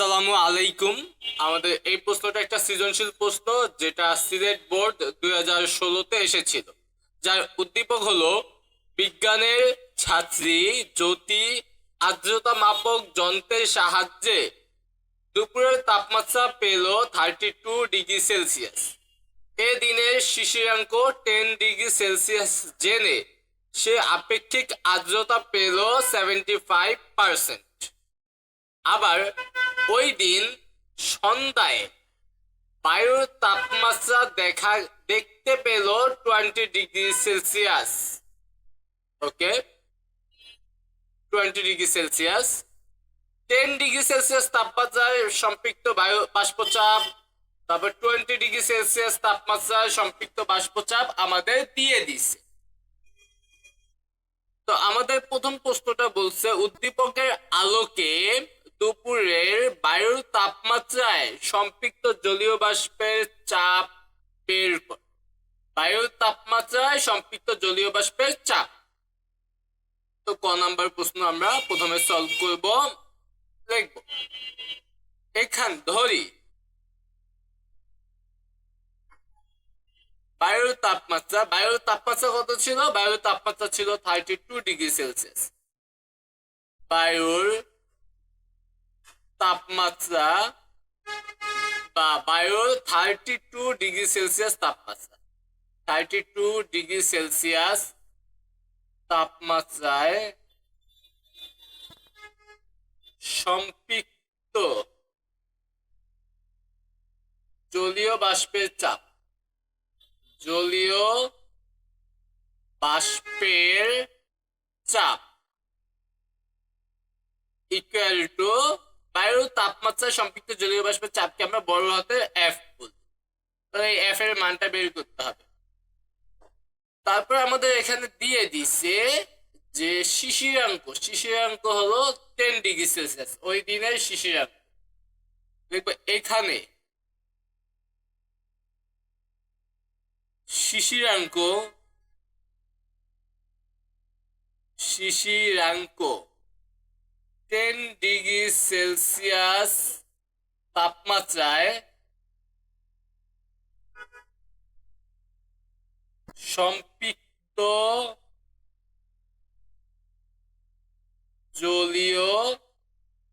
আসসালামু আলাইকুম। আমাদের এই প্রশ্নটা একটা সৃজনশীল প্রশ্ন, যেটা সিলেট বোর্ড দুই হাজার ষোলোতে এসেছিল। যার উদ্দীপক হলো, বিজ্ঞানের ছাত্রী জ্যোতি আর্দ্রতা মাপক যন্ত্রের সাহায্যে দুপুরের তাপমাত্রা পেল থার্টি টু ডিগ্রি সেলসিয়াস। এ দিনের শিশিরাঙ্ক টেন ডিগ্রি সেলসিয়াস জেনে সে আপেক্ষিক আর্দ্রতা পেল সেভেন্টি ফাইভ পার্সেন্ট আবার ওই দিন সন্ধ্যায় বায়ুর তাপমাত্রা দেখা, দেখতে পেল twenty degree Celsius. Okay? Twenty degree Celsius. Ten degree Celsius তাপমাত্রায় সম্পৃক্ত বায়ু বাষ্পচাপ। তারপর টোয়েন্টি ডিগ্রি সেলসিয়াস তাপমাত্রায় সম্পৃক্ত বাষ্পচাপ আমাদের দিয়ে দিছে তো আমাদের প্রথম প্রশ্নটা বলছে, উদ্দীপকের আলোকে দুপুরের বায়ুর তাপমাত্রায় সম্পৃক্ত জলীয় বাষ্পের চাপ বের কর বায়ুর তাপমাত্রায় সম্পৃক্ত জলীয় বাষ্পের চাপ। তো ক নাম্বার প্রশ্ন আমরা প্রথমে সলভ করব, লিখব। এখান, ধরি। বায়ুর তাপমাত্রা বায়ুর তাপমাত্রা কত ছিল? বায়ুর তাপমাত্রা ছিল থার্টি টু ডিগ্রি সেলসিয়াস বায়ুর তাপমাত্রা বা বায়ুর থার্টি টু ডিগ্রি সেলসিয়াস তাপমাত্রা। থার্টি টু ডিগ্রি সেলসিয়াস তাপমাত্রায় সম্পৃক্ত জলীয় বাষ্পের চাপ। জলীয় বাষ্পের চাপ ইকুয়াল টু বায়ুর তাপমাত্রায় সম্পৃক্ত জলীয় বাষ্পের চাপকে আমরা বড় হাতে এফ বলি। তাহলে এই এফ এর মানটা বের করতে হবে। তারপর আমাদের এখানে দিয়ে দিছে যে শিশিরাঙ্ক শিশিরাঙ্ক হলো টেন ডিগ্রি সেলসিয়াস ওই দিনের শিশিরাঙ্ক দেখব এখানে শিশিরাঙ্ক শিশিরাঙ্ক টেন ডিগ্রি সেলসিয়াস তাপমাত্রায় সম্পৃক্ত জলীয়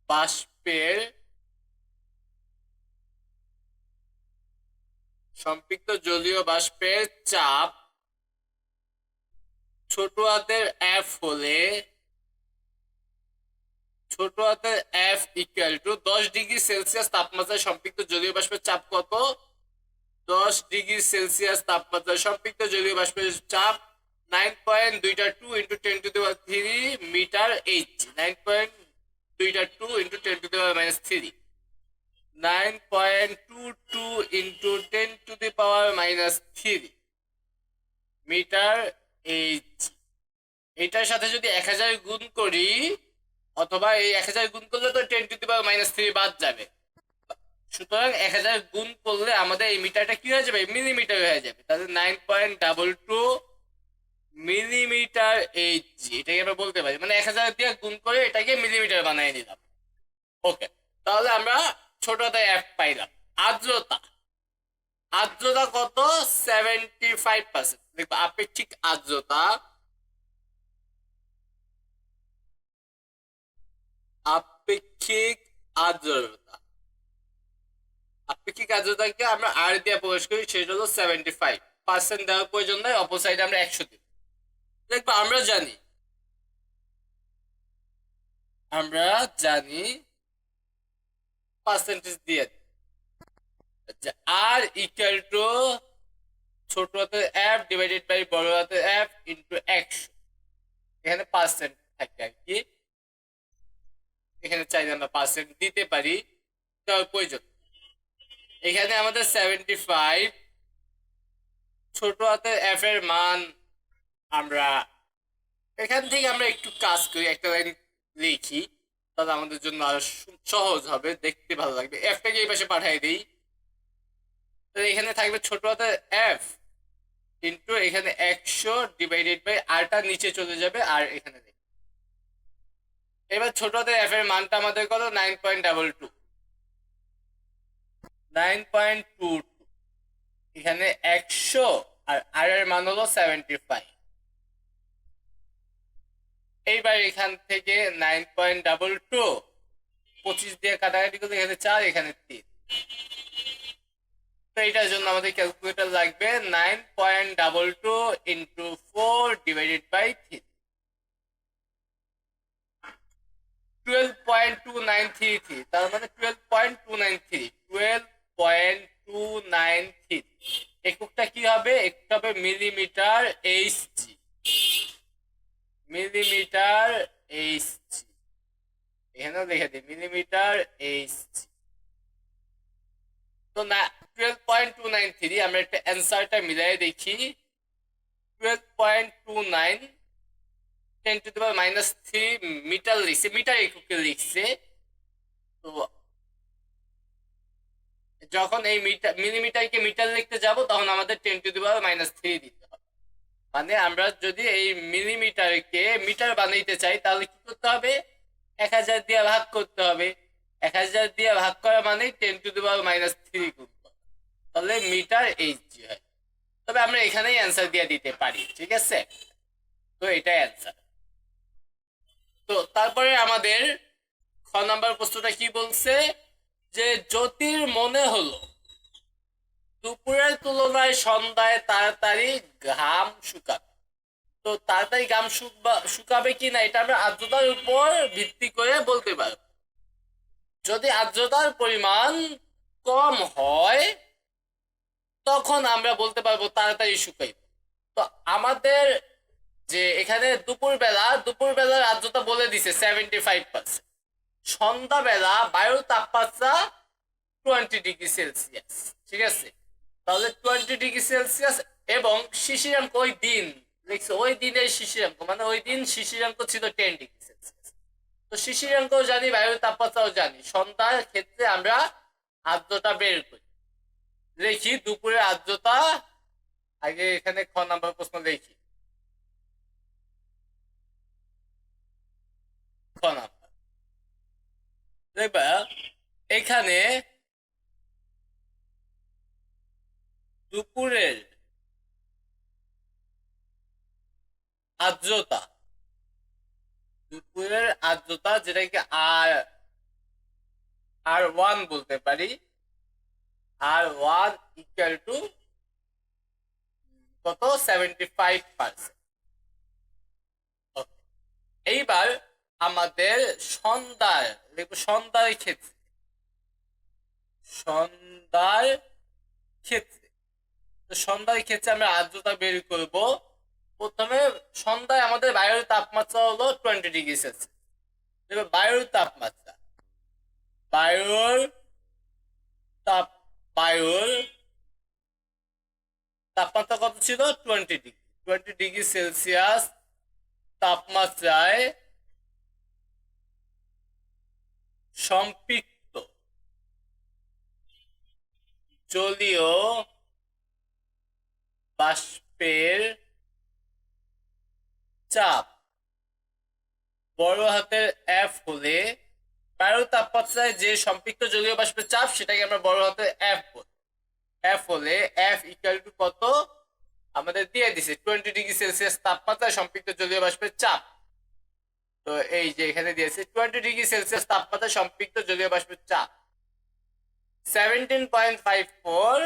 বাষ্পের সম্পৃক্ত জলীয় বাষ্পের চাপ ছোট হাতের এফ হলে ছোট হাতের এফ ইকুয়াল টু দশ ডিগ্রি সেলসিয়াস তাপমাত্রায় সম্পৃক্ত জলীয় বাষ্পের চাপ কত? দশ ডিগ্রি সেলসিয়াস তাপমাত্রায় সম্পৃক্ত জলীয় বাষ্পের চাপ নাইন পয়েন্ট দুইটা two into ten to three metre H nine point দুইটা টু ইন্টু টেন টু দেওয়ার minus three nine point two two into ten to the power minus three metre H এটার সাথে যদি এক হাজার গুণ করি অথবা এই এক হাজার গুণ করলে তো ten to the power minus three বাদ যাবে। সুতরাং এক হাজার গুণ করলে আমাদের এই মিটারটা কি হয়ে যাবে? মিলিমিটার হয়ে যাবে। তাহলে nine point double two millimetre H এটাকে আমরা বলতে পারি। মানে এক হাজার দিয়ে গুণ করে এটাকে মিলিমিটার বানিয়ে নিলাম ওকে তাহলে আমরা ছোটতে এফ পাইলাম। আর্দ্রতা। আর্দ্রতা কত? সেভেন্টি ফাইভ পার্সেন্ট দেখব আপেক্ষিক আর্দ্রতা আপেক্ষিক আর্দ্রতা। আপেক্ষিক আর্দ্রতাকে আমরা আর দিয়ে প্রকাশ করি, সেটা হলো সেভেন্টি ফাইভ পার্সেন্ট দেওয়ার প্রয়োজন নয় অপর সাইডে আমরা একশো দিই। দেখব, আমরা জানি আমরা জানি পার্সেন্টেজ দিয়ে আচ্ছা আর ইকুয়াল টু ছোট হাতের এফ ডিভাইডেড বাই বড় হাতের এফ ইন্টু একশো। এখানে পার্সেন্ট থাকে আর কি। এখানে চাইলে আমরা পার্সেন্ট দিতে পারি। তার প্রয়োজন। এখানে আমাদের সেভেন্টি ফাইভ ছোট হাতের এফ এর মান আমরা এখান থেকে আমরা একটু কাজ করি, একটা লাইন লিখি। তাহলে আমাদের জন্য আরও সহজ হবে, দেখতে ভালো লাগবে। এফ এফটাকে এই পাশে পাঠিয়ে দিই। এখানে থাকবে ছোট হাতের এফ কিন্তু এখানে একশো ডিভাইডেড বাই আরটা নিচে চলে যাবে, আর এখানে। এবার ছোট হাতের এফ এর মানটা আমাদের কত? Nine point double two nine point two two এখানে একশো আর আর এর মান হলো সেভেন্টি ফাইভ এইবার এখান থেকে নাইন পয়েন্ট ডাবল টু পঁচিশ দিয়ে কাটাকাটি করলে এখানে চার, এখানে তিন। তো এটার জন্য আমাদের ক্যালকুলেটর লাগবে nine point double two into four divided by three twelve point two nine three three তার মানে twelve point two nine three twelve point two nine three এককটা কি হবে? এককটা হবে millimetre H G millimetre H G এখানেও লিখে দিই millimetre H G তো না twelve point two nine three আমরা একটা অ্যান্সারটা মিলাই দেখি twelve point two nine ten to power minus three metre লিখছে মিটার এককে লিখছে তো যখন এই মিটার মিলিমিটারকে মিটার লিখতে যাব, তখন আমাদের ten to power minus three দিতে হবে। মানে আমরা যদি এই মিলিমিটারকে মিটার বানাইতে চাই, তাহলে কি করতে হবে? এক হাজার দিয়ে ভাগ করতে হবে। এক হাজার দিয়ে ভাগ করা মানে ten to the power minus three করতে তাহলে মিটার এইচ তবে আমরা এখানেই অ্যান্সার দিয়ে দিতে পারি, ঠিক আছে? তো এটাই অ্যান্সার তো তারপরে আমাদের খ নাম্বার প্রশ্নটা কি বলছে? যে জ্যোতির মনে হলো, দুপুরের তুলনায় সন্ধ্যায় তাড়াতাড়ি ঘাম শুকাবে। তো তাড়াতাড়ি ঘাম শুকবা- শুকাবে কি না, এটা আমরা আর্দ্রতার উপর ভিত্তি করে বলতে পারব। যদি আর্দ্রতার পরিমাণ কম হয়, তখন আমরা বলতে পারব তাড়াতাড়ি শুকাই তো আমাদের যে এখানে দুপুরবেলা, দুপুরবেলার আর্দ্রতা বলে দিছে সেভেন্টি ফাইভ পার্সেন্ট সন্ধ্যাবেলা বায়ুর তাপমাত্রা টোয়েন্টি ডিগ্রি সেলসিয়াস ঠিক আছে? তাহলে টোয়েন্টি ডিগ্রি সেলসিয়াস এবং শিশিরাঙ্ক ওই দিন লিখছে ওই দিনের শিশিরাঙ্ক মানে ওই দিন শিশিরাঙ্ক ছিল টেন ডিগ্রি সেলসিয়াস তো শিশিরাঙ্কও জানি, বায়ুর তাপমাত্রাও জানি। সন্ধ্যার ক্ষেত্রে আমরা আর্দ্রতা বের করি। লিখি দুপুরের আর্দ্রতা, আগে এখানে খ নাম্বার প্রশ্ন লিখি খ নাম্বার দেখবা এখানে দুপুরের আর্দ্রতা। দুপুরের আর্দ্রতা যেটাকে আর আর ওয়ান বলতে পারি, আর ওয়ান ইকুয়াল টু কত? সেভেন্টি ফাইভ পার্সেন্ট এইবার আমাদের সন্ধ্যার, দেখব সন্ধ্যার ক্ষেত্রে। সন্ধ্যার ক্ষেত্রে। সন্ধ্যার ক্ষেত্রে আমরা আর্দ্রতা বের করব প্রথমে সন্ধ্যায় আমাদের বায়ুর তাপমাত্রা হলো টোয়েন্টি ডিগ্রি সেলসিয়াস বায়ুর তাপমাত্রা। বায়ুর তাপ, বায়ুর তাপমাত্রা কত ছিল? Twenty degree twenty degree Celsius তাপমাত্রায় সম্পৃক্ত জলীয় বাষ্পের চাপ। বড় হাতের এফ হলে তাপমাত্রায় যে সম্পৃক্ত জলীয় বাষ্পের চাপ, সেটাকে আমরা বড় হাতের এফ বলি। এফ হলে এফ ইকুয়াল টু কত? আমাদের দিয়ে দিছে টোয়েন্টি ডিগ্রি সেলসিয়াস তাপমাত্রায় সম্পৃক্ত জলীয় বাষ্পের চাপ। তো এই যে এখানে দিয়েছে টোয়েন্টি ডিগ্রি সেলসিয়াস তাপমাত্রায় সম্পৃক্ত জলীয় বাষ্পের চাপ। Seventeen point five four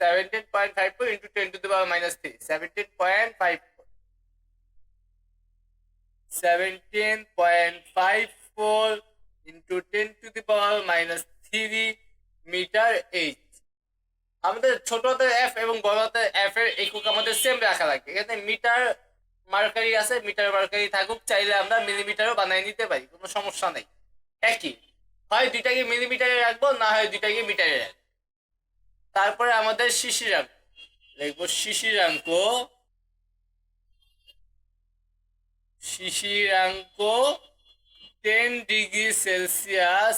seventeen point five four into ten to the power minus three seventeen point five four seventeen point five four into ten to the power minus three metre H আমাদের ছোট হাতের F এবং বড় F এর একক আমাদের same রাখা লাগবে। এখানে মিটার মার্কারি আছে মিটার মার্কারি থাকুক, চাইলে আমরা মিলিমিটারও বানিয়ে নিতে পারি, কোনো সমস্যা নেই। একই। হয় দুইটাকে মিলিমিটারে রাখব, না হয় দুইটাকে মিটারে রাখব। তারপরে আমাদের শিশিরাঙ্ক লিখব শিশিরাঙ্ক শিশিরাঙ্ক টেন ডিগ্রি সেলসিয়াস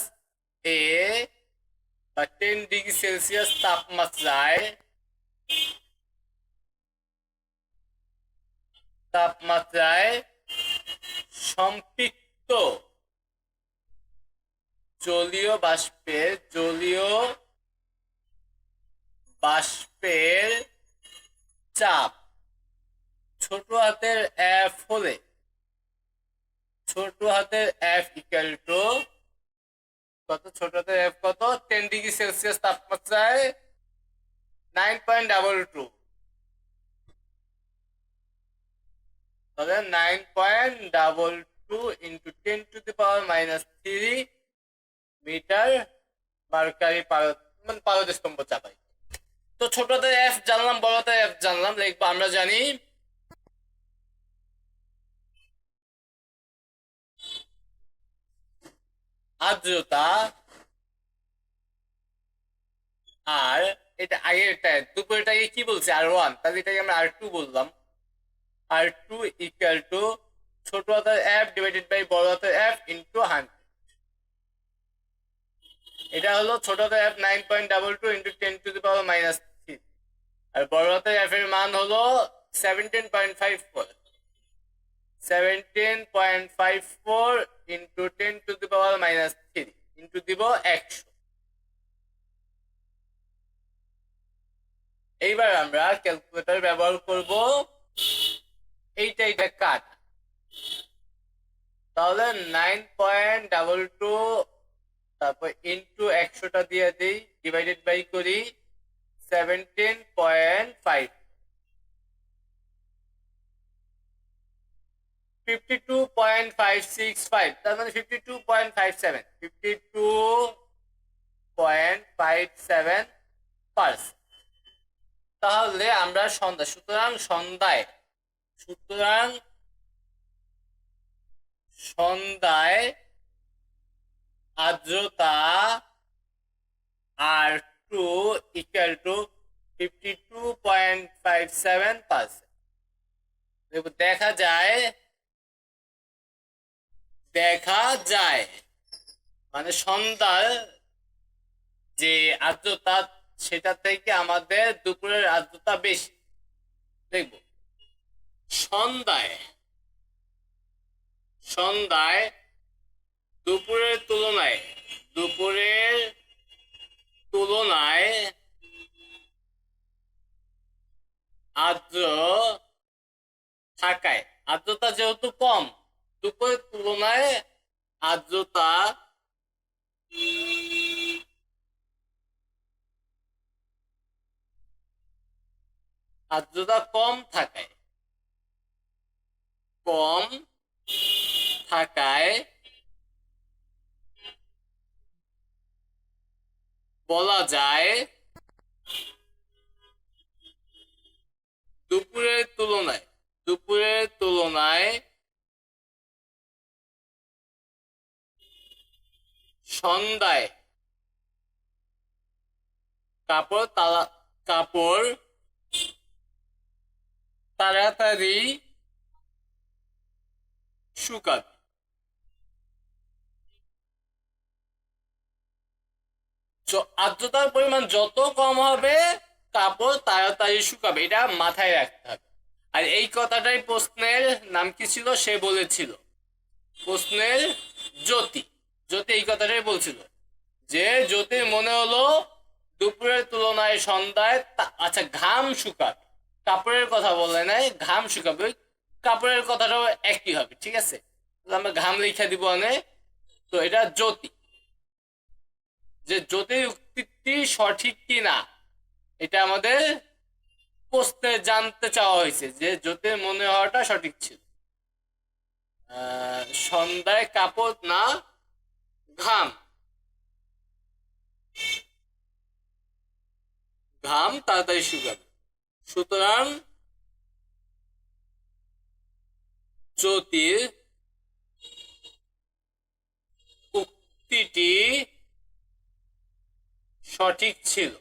এ বা টেন ডিগ্রি সেলসিয়াস তাপমাত্রায় তাপমাত্রায় সম্পৃক্ত জলীয় বাষ্পের জলীয় বাষ্পের চাপ। ছোট হাতের এফ হলে ছোট হাতের এফ ইকুয়াল টু কত? ছোট হাতের এফ কত? টেন ডিগ্রি সেলসিয়াস তাপমাত্রায় নাইন পয়েন্ট ডাবল টু তাহলে nine point double two into ten to the power minus three metre mercury পারদ মানে পারদ স্তম্ভ চাপাই। তো ছোটতে এফ জানলাম বড়তে এফ জানলাম লিখব আমরা জানি আর্দ্রতা আর এটা আগেরটা কি বলছে? আর ওয়ান তাহলে এটাকে আমরা আর টু বললাম। আর টু ইকুয়াল টু ছোট হাতের এফ ডিভাইডেড বাই বড় হাতের এফ ইন্টু হান্ড্রেড এটা হলো ছোট হাতের F nine point double two into ten to the power minus three আর বড় হাতের এফ এর মান হলো seventeen point five four seventeen point five four into ten to the power minus three into দিব একশো। এইবার আমরা ক্যালকুলেটর ব্যবহার করব এইটা এইটা কাট তাহলে নাইন পয়েন্ট ডাবল টু তারপর ইন্টু একশোটা দিয়ে দিই ডিভাইডেড বাই করি seventeen point five fifty two point five six five তার মানে তাহলে আমরা সন্ধ্যা, সুতরাং সন্ধ্যায় সুতরাং সন্ধ্যায় আর্দ্রতা R two equal to fifty two point five seven percent দেখা যায় দেখা যায়। মানে সন্ধ্যার যে আর্দ্রতা, সেটা থেকে আমাদের দুপুরের আর্দ্রতা বেশি। দেখব। সন্ধ্যায় সন্ধ্যায় দুপুরের তুলনায় দুপুরের আর্দ্রতা কম থাকায়। কম থাকায় বলা যায় দুপুরের তুলনায় দুপুরের তুলনায় সন্ধ্যায় কাপড় তালা, কাপড় তাড়াতাড়ি শুকাবে য- আর্দ্রতার পরিমাণ যত কম হবে, কাপড় তাড়াতাড়ি শুকাবে, এটা মাথায় রাখতে হবে। আর এই কথাটাই প্রশ্নের নাম কি ছিল? সে বলেছিল। প্রশ্নের জ্যোতি। জ্যোতি এই কথাটাই বলছিল যে, জ্যোতির মনে হলো, দুপুরের তুলনায় সন্ধ্যায় আচ্ছা ঘাম শুকাবে। কাপড়ের কথা বলে নাই, ঘাম শুকাবে ওই কাপড়ের কথাটাও একই হবে, ঠিক আছে? আমরা ঘাম লিখে দিব অনে তো এটা জ্যোতি। যে জ্যোতির উক্তিটি সঠিক কি না এটা আমাদের প্রশ্নে জানতে চাওয়া হয়েছে, যে জ্যোতির মনে হওয়াটা সঠিক ছিল। সন্ধ্যায় কাপড় না ঘাম? ঘাম তাড়াতাড়ি শুকাবে। সুতরাং জ্যোতির উক্তিটি সঠিক ছিল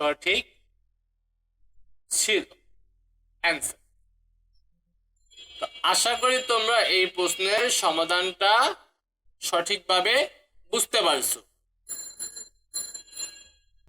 সঠিক ছিল অ্যান্সার আশা করি তোমরা এই প্রশ্নের সমাধানটা সঠিকভাবে বুঝতে পারছ।